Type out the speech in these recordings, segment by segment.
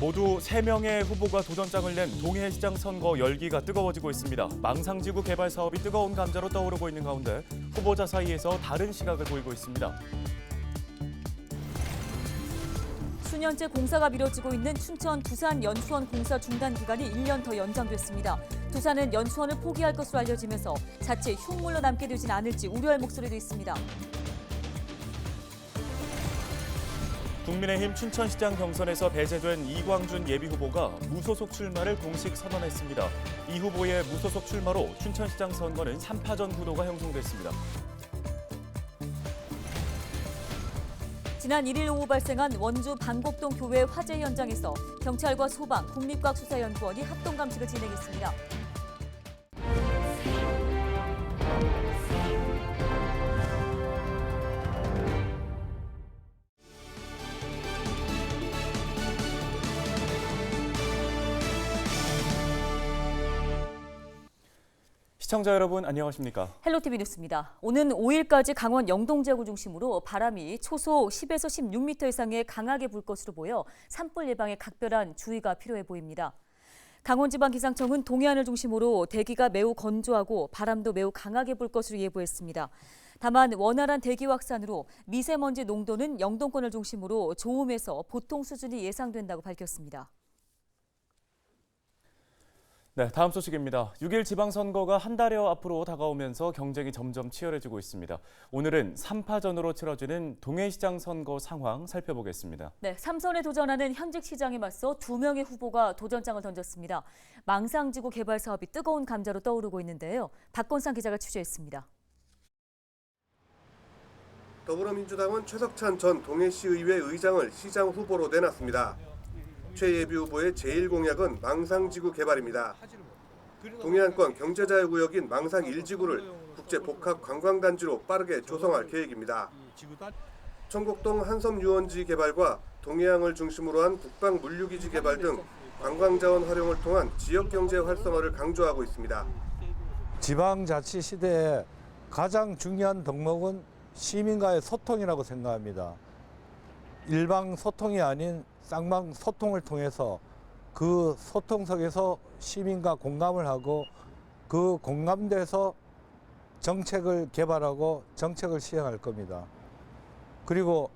모두 3명의 후보가 도전장을 낸 동해시장 선거 열기가 뜨거워지고 있습니다. 망상지구 개발 사업이 뜨거운 감자로 떠오르고 있는 가운데 후보자 사이에서 다른 시각을 보이고 있습니다. 수년째 공사가 미뤄지고 있는 춘천 두산 연수원 공사 중단 기간이 1년 더 연장됐습니다. 두산은 연수원을 포기할 것으로 알려지면서 자칫 흉물로 남게 되진 않을지 우려할 목소리도 있습니다. 국민의힘 춘천시장 경선에서 배제된 이광준 예비후보가 무소속 출마를 공식 선언했습니다. 이 후보의 무소속 출마로 춘천시장 선거는 3파전 구도가 형성됐습니다. 지난 1일 오후 발생한 원주 방곡동 교회 화재 현장에서 경찰과 소방, 국립과학수사연구원이 합동 감식을 진행했습니다. 시청자 여러분 안녕하십니까? 헬로티비 뉴스입니다. 오는 5일까지 강원 영동 지역을 중심으로 바람이 초속 10에서 16m 이상의 강하게 불 것으로 보여 산불 예방에 각별한 주의가 필요해 보입니다. 강원지방기상청은 동해안을 중심으로 대기가 매우 건조하고 바람도 매우 강하게 불 것으로 예보했습니다. 다만 원활한 대기 확산으로 미세먼지 농도는 영동권을 중심으로 좋음에서 보통 수준이 예상된다고 밝혔습니다. 네, 다음 소식입니다. 6일 지방선거가 한 달여 앞으로 다가오면서 경쟁이 점점 치열해지고 있습니다. 오늘은 3파전으로 치러지는 동해시장 선거 상황 살펴보겠습니다. 네, 삼선에 도전하는 현직 시장에 맞서 두 명의 후보가 도전장을 던졌습니다. 망상지구 개발 사업이 뜨거운 감자로 떠오르고 있는데요. 박건상 기자가 취재했습니다. 더불어민주당은 최석찬 전 동해시의회 의장을 시장 후보로 내놨습니다. 최 예비 후보의 제1 공약은 망상지구 개발입니다. 동해안권 경제자유구역인 망상 1지구를 국제 복합 관광단지로 빠르게 조성할 계획입니다. 청곡동 한섬 유원지 개발과 동해항을 중심으로 한 국방 물류기지 개발 등 관광자원 활용을 통한 지역 경제 활성화를 강조하고 있습니다. 지방자치 시대에 가장 중요한 덕목은 시민과의 소통이라고 생각합니다. 일방 소통이 아닌 쌍방 소통을 통해서 그 소통 속에서 시민과 공감을 하고 그 공감돼서 정책을 개발하고 정책을 시행할 겁니다. 그리고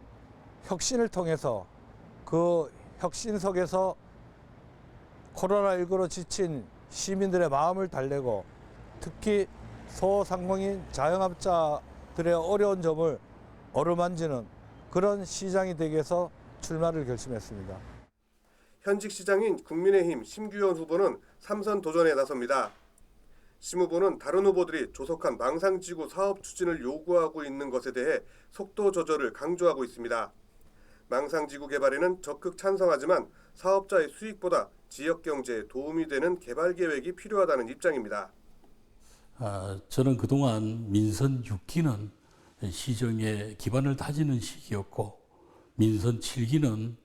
혁신을 통해서 그 혁신 속에서 코로나19로 지친 시민들의 마음을 달래고 특히 소상공인 자영업자들의 어려운 점을 어루만지는 그런 시장이 되기 위해서 출마를 결심했습니다. 현직 시장인 국민의힘 심규현 후보는 삼선 도전에 나섭니다. 심 후보는 다른 후보들이 조속한 망상지구 사업 추진을 요구하고 있는 것에 대해 속도 조절을 강조하고 있습니다. 망상지구 개발에는 적극 찬성하지만 사업자의 수익보다 지역 경제에 도움이 되는 개발 계획이 필요하다는 입장입니다. 아, 저는 그동안 민선 6기는 시정의 기반을 다지는 시기였고 민선 7기는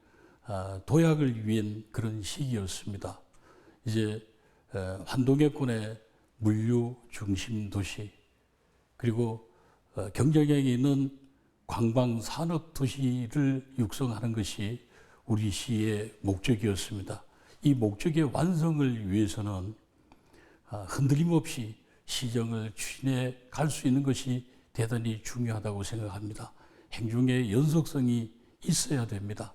아, 도약을 위한 그런 시기였습니다. 이제 에, 환동해권의 물류 중심 도시 그리고 어, 경쟁력이 있는 관광 산업 도시를 육성하는 것이 우리 시의 목적이었습니다. 이 목적의 완성을 위해서는 아, 흔들림 없이 시정을 추진해 갈 수 있는 것이 대단히 중요하다고 생각합니다. 행중의 연속성이 있어야 됩니다.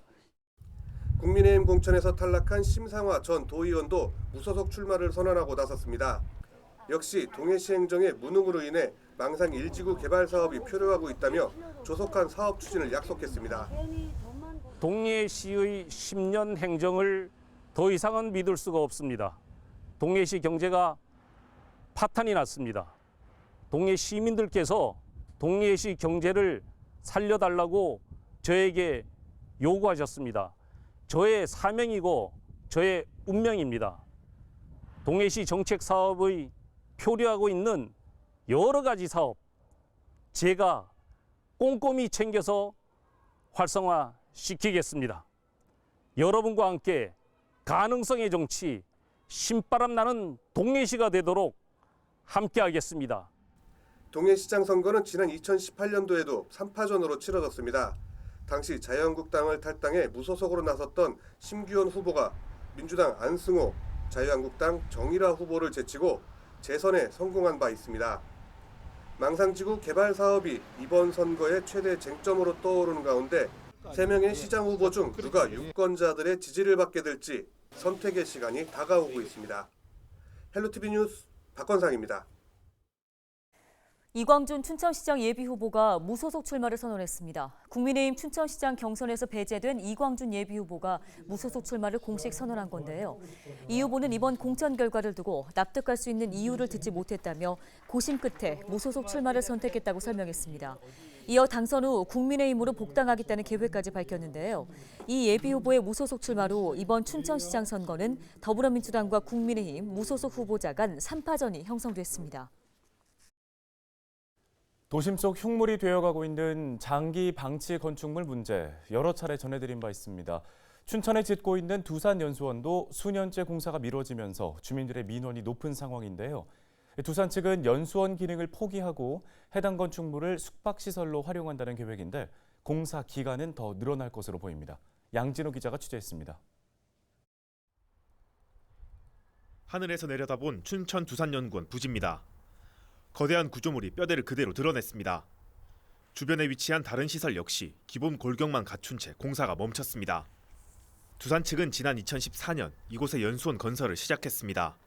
국민의힘 공천에서 탈락한 심상화 전 도의원도 무소속 출마를 선언하고 나섰습니다. 역시 동해시 행정의 무능으로 인해 망상 1지구 개발 사업이 표류하고 있다며 조속한 사업 추진을 약속했습니다. 동해시의 10년 행정을 더 이상은 믿을 수가 없습니다. 동해시 경제가 파탄이 났습니다. 동해 시민들께서 동해시 경제를 살려달라고 저에게 요구하셨습니다. 저의 사명이고 저의 운명입니다. 동해시 정책 사업의 표류하고 있는 여러 가지 사업 제가 꼼꼼히 챙겨서 활성화 시키겠습니다. 여러분과 함께 가능성의 정치, 신바람 나는 동해시가 되도록 함께하겠습니다. 동해시장 선거는 지난 2018년도에도 3파전으로 치러졌습니다. 당시 자유한국당을 탈당해 무소속으로 나섰던 심규현 후보가 민주당 안승호, 자유한국당 정일화 후보를 제치고 재선에 성공한 바 있습니다. 망상지구 개발 사업이 이번 선거의 최대 쟁점으로 떠오르는 가운데 세 명의 시장 후보 중 누가 유권자들의 지지를 받게 될지 선택의 시간이 다가오고 있습니다. 헬로티비 뉴스 박건상입니다. 이광준 춘천시장 예비후보가 무소속 출마를 선언했습니다. 국민의힘 춘천시장 경선에서 배제된 이광준 예비후보가 무소속 출마를 공식 선언한 건데요. 이 후보는 이번 공천 결과를 두고 납득할 수 있는 이유를 듣지 못했다며 고심 끝에 무소속 출마를 선택했다고 설명했습니다. 이어 당선 후 국민의힘으로 복당하겠다는 계획까지 밝혔는데요. 이 예비후보의 무소속 출마로 이번 춘천시장 선거는 더불어민주당과 국민의힘 무소속 후보자 간 3파전이 형성됐습니다. 도심 속 흉물이 되어가고 있는 장기 방치 건축물 문제 여러 차례 전해드린 바 있습니다. 춘천에 짓고 있는 두산 연수원도 수년째 공사가 미뤄지면서 주민들의 민원이 높은 상황인데요. 두산 측은 연수원 기능을 포기하고 해당 건축물을 숙박시설로 활용한다는 계획인데 공사 기간은 더 늘어날 것으로 보입니다. 양진호 기자가 취재했습니다. 하늘에서 내려다본 춘천 두산연구원 부지입니다. 거대한 구조물이 뼈대를 그대로 드러냈습니다. 주변에 위치한 다른 시설 역시 기본 골격만 갖춘 채 공사가 멈췄습니다. 두산 측은 지난 2014년 이곳에 연수원 건설을 시작했습니다.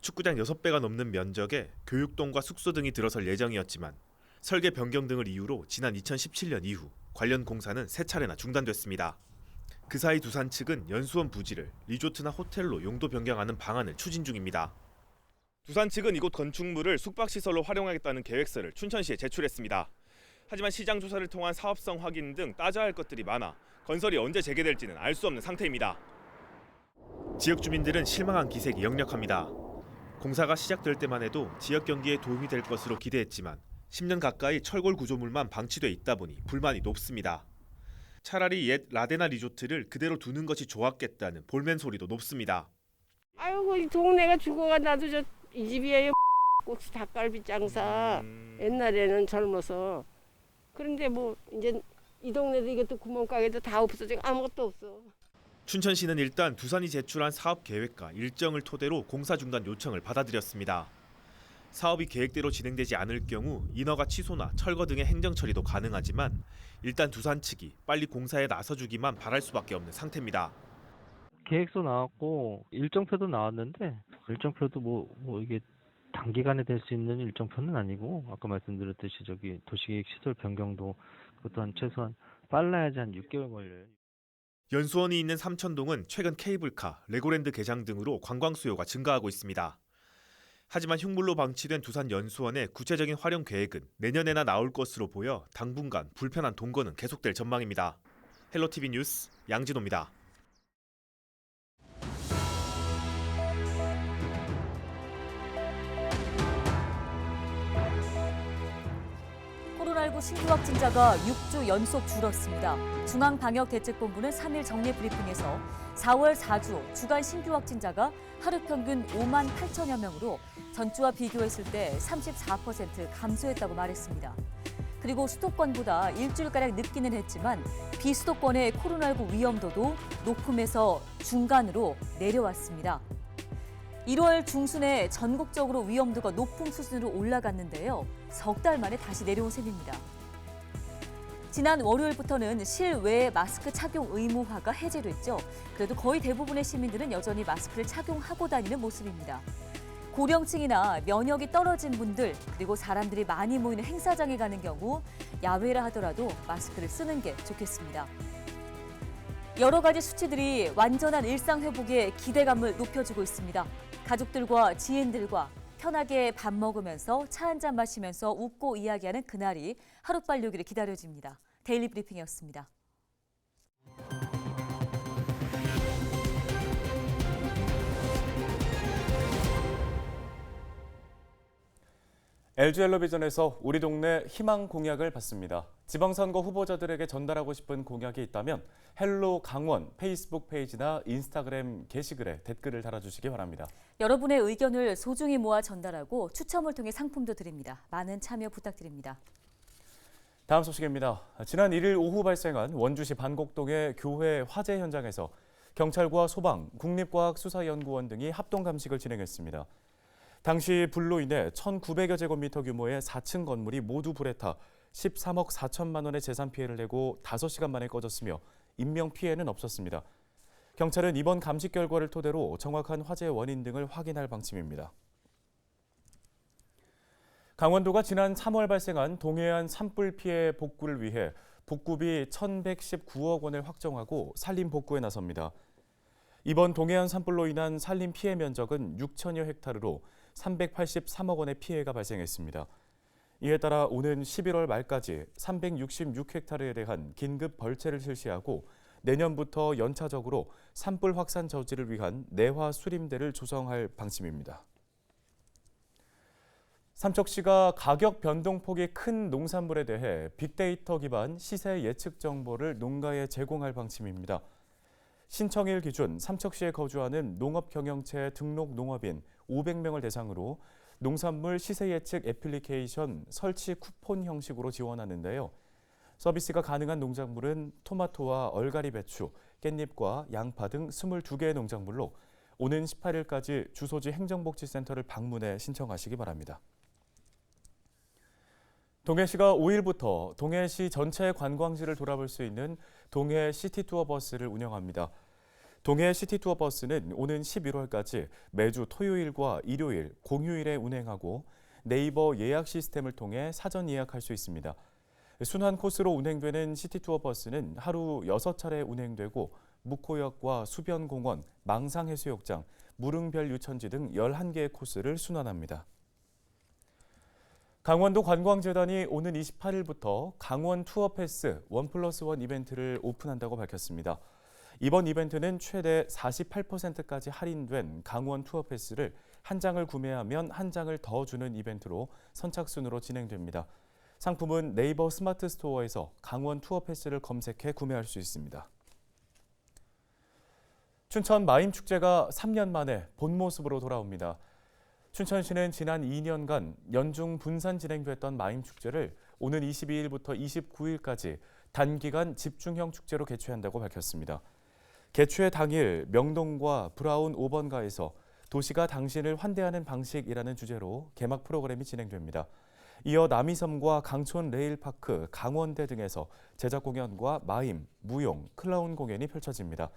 축구장 6배가 넘는 면적에 교육동과 숙소 등이 들어설 예정이었지만 설계 변경 등을 이유로 지난 2017년 이후 관련 공사는 세 차례나 중단됐습니다. 그 사이 두산 측은 연수원 부지를 리조트나 호텔로 용도 변경하는 방안을 추진 중입니다. 두산 측은 이곳 건축물을 숙박시설로 활용하겠다는 계획서를 춘천시에 제출했습니다. 하지만 시장 조사를 통한 사업성 확인 등 따져야 할 것들이 많아 건설이 언제 재개될지는 알 수 없는 상태입니다. 지역 주민들은 실망한 기색이 역력합니다. 공사가 시작될 때만 해도 지역 경기에 도움이 될 것으로 기대했지만 10년 가까이 철골 구조물만 방치돼 있다 보니 불만이 높습니다. 차라리 옛 라데나 리조트를 그대로 두는 것이 좋았겠다는 볼멘 소리도 높습니다. 아이고 이 동네가 죽어가 나도 저 이 집이에요. 꼭지 닭갈비 장사. 옛날에는 젊어서. 그런데 뭐 이제 이 동네도 이것도 구멍가게도 다 없어지고 아무것도 없어. 춘천시는 일단 두산이 제출한 사업 계획과 일정을 토대로 공사 중단 요청을 받아들였습니다. 사업이 계획대로 진행되지 않을 경우 인허가 취소나 철거 등의 행정 처리도 가능하지만 일단 두산 측이 빨리 공사에 나서주기만 바랄 수밖에 없는 상태입니다. 계획서 나왔고 일정표도 나왔는데 일정표도 뭐, 뭐 이게 단기간에 될 수 있는 일정표는 아니고 아까 말씀드렸듯이 저기 도시계획 시설 변경도 그것도 한 최소한 빨라야지 한 6개월 걸려요. 연수원이 있는 삼천동은 최근 케이블카, 레고랜드 개장 등으로 관광 수요가 증가하고 있습니다. 하지만 흉물로 방치된 두산 연수원의 구체적인 활용 계획은 내년에나 나올 것으로 보여 당분간 불편한 동거는 계속될 전망입니다. 헬로티비 뉴스 양진호입니다. 코로나19 신규 확진자가 6주 연속 줄었습니다. 중앙방역대책본부는 3일 정례 브리핑에서 4월 4주 주간 신규 확진자가 하루 평균 5만 8천여 명으로 전주와 비교했을 때 34% 감소했다고 말했습니다. 그리고 수도권보다 일주일가량 늦기는 했지만 비수도권의 코로나19 위험도도 높음에서 중간으로 내려왔습니다. 1월 중순에 전국적으로 위험도가 높은 수준으로 올라갔는데요. 석 달 만에 다시 내려온 셈입니다. 지난 월요일부터는 실외 마스크 착용 의무화가 해제됐죠. 그래도 거의 대부분의 시민들은 여전히 마스크를 착용하고 다니는 모습입니다. 고령층이나 면역이 떨어진 분들 그리고 사람들이 많이 모이는 행사장에 가는 경우 야외라 하더라도 마스크를 쓰는 게 좋겠습니다. 여러 가지 수치들이 완전한 일상 회복에 기대감을 높여주고 있습니다. 가족들과 지인들과 편하게 밥 먹으면서 차 한 잔 마시면서 웃고 이야기하는 그날이 하루빨리 오기를 기다려집니다. 데일리 브리핑이었습니다. LG엘러비전에서 우리 동네 희망 공약을 받습니다. 지방선거 후보자들에게 전달하고 싶은 공약이 있다면 헬로 강원 페이스북 페이지나 인스타그램 게시글에 댓글을 달아주시기 바랍니다. 여러분의 의견을 소중히 모아 전달하고 추첨을 통해 상품도 드립니다. 많은 참여 부탁드립니다. 다음 소식입니다. 지난 1일 오후 발생한 원주시 반곡동의 교회 화재 현장에서 경찰과 소방, 국립과학수사연구원 등이 합동 감식을 진행했습니다. 당시 불로 인해 1,900여 제곱미터 규모의 4층 건물이 모두 불에 타 13억 4천만 원의 재산 피해를 내고 5시간 만에 꺼졌으며 인명 피해는 없었습니다. 경찰은 이번 감식 결과를 토대로 정확한 화재 원인 등을 확인할 방침입니다. 강원도가 지난 3월 발생한 동해안 산불 피해 복구를 위해 복구비 1,119억 원을 확정하고 산림 복구에 나섭니다. 이번 동해안 산불로 인한 산림 피해 면적은 6천여 헥타르로 383억 원의 피해가 발생했습니다. 이에 따라 오는 11월 말까지 366헥타르에 대한 긴급 벌채를 실시하고 내년부터 연차적으로 산불 확산 저지를 위한 내화 수림대를 조성할 방침입니다. 삼척시가 가격 변동폭이 큰 농산물에 대해 빅데이터 기반 시세 예측 정보를 농가에 제공할 방침입니다. 신청일 기준 삼척시에 거주하는 농업경영체 등록 농업인 500명을 대상으로 농산물 시세 예측 애플리케이션 설치 쿠폰 형식으로 지원하는데요. 서비스가 가능한 농작물은 토마토와 얼갈이 배추, 깻잎과 양파 등 22개의 농작물로 오는 18일까지 주소지 행정복지센터를 방문해 신청하시기 바랍니다. 동해시가 5일부터 동해시 전체 관광지를 돌아볼 수 있는 동해 시티투어 버스를 운영합니다. 동해 시티투어 버스는 오는 11월까지 매주 토요일과 일요일, 공휴일에 운행하고 네이버 예약 시스템을 통해 사전 예약할 수 있습니다. 순환 코스로 운행되는 시티투어 버스는 하루 6차례 운행되고 묵호역과 수변공원, 망상해수욕장, 무릉별 유천지 등 11개의 코스를 순환합니다. 강원도 관광재단이 오는 28일부터 강원 투어 패스 원 플러스 원 이벤트를 오픈한다고 밝혔습니다. 이번 이벤트는 최대 48%까지 할인된 강원 투어 패스를 한 장을 구매하면 한 장을 더 주는 이벤트로 선착순으로 진행됩니다. 상품은 네이버 스마트 스토어에서 강원 투어 패스를 검색해 구매할 수 있습니다. 춘천 마임 축제가 3년 만에 본 모습으로 돌아옵니다. 춘천시는 지난 2년간 연중 분산 진행됐던 마임 축제를 오는 22일부터 29일까지 단기간 집중형 축제로 개최한다고 밝혔습니다. 개최 당일 명동과 브라운 5번가에서 도시가 당신을 환대하는 방식이라는 주제로 개막 프로그램이 진행됩니다. 이어 남이섬과 강촌 레일파크, 강원대 등에서 제작 공연과 마임, 무용, 클라운 공연이 펼쳐집니다.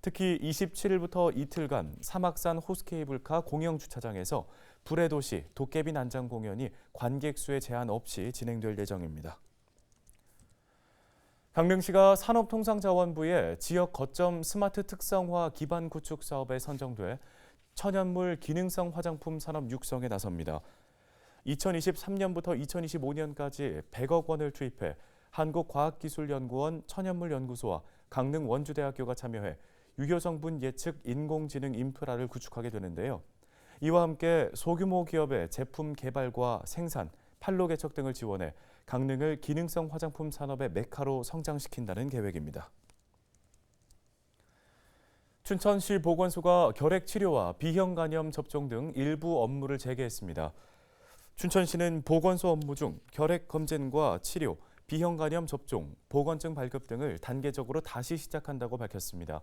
특히 27일부터 이틀간 사막산 호스케이블카 공영 주차장에서 불의 도시 도깨비 난장 공연이 관객 수에 제한 없이 진행될 예정입니다. 강릉시가 산업통상자원부의 지역 거점 스마트 특성화 기반 구축 사업에 선정돼 천연물 기능성 화장품 산업 육성에 나섭니다. 2023년부터 2025년까지 100억 원을 투입해 한국과학기술연구원 천연물연구소와 강릉 원주대학교가 참여해 유효 성분 예측 인공지능 인프라를 구축하게 되는데요. 이와 함께 소규모 기업의 제품 개발과 생산, 판로 개척 등을 지원해 강릉을 기능성 화장품 산업의 메카로 성장시킨다는 계획입니다. 춘천시 보건소가 결핵 치료와 비형 간염 접종 등 일부 업무를 재개했습니다. 춘천시는 보건소 업무 중 결핵 검진과 치료, 비형 간염 접종, 보건증 발급 등을 단계적으로 다시 시작한다고 밝혔습니다.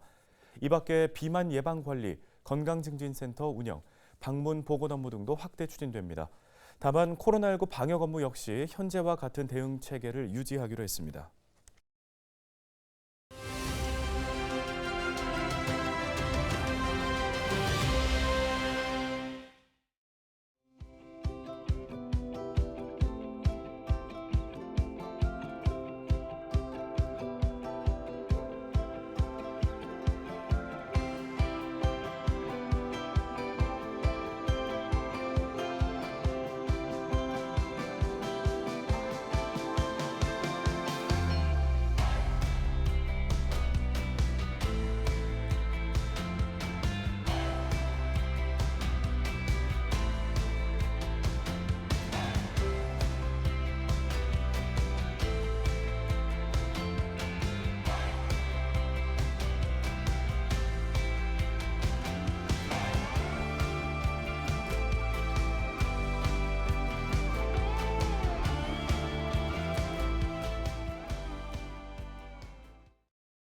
이 밖에 비만 예방 관리, 건강 증진센터 운영, 방문 보건 업무 등도 확대 추진됩니다. 다만 코로나19 방역 업무 역시 현재와 같은 대응 체계를 유지하기로 했습니다.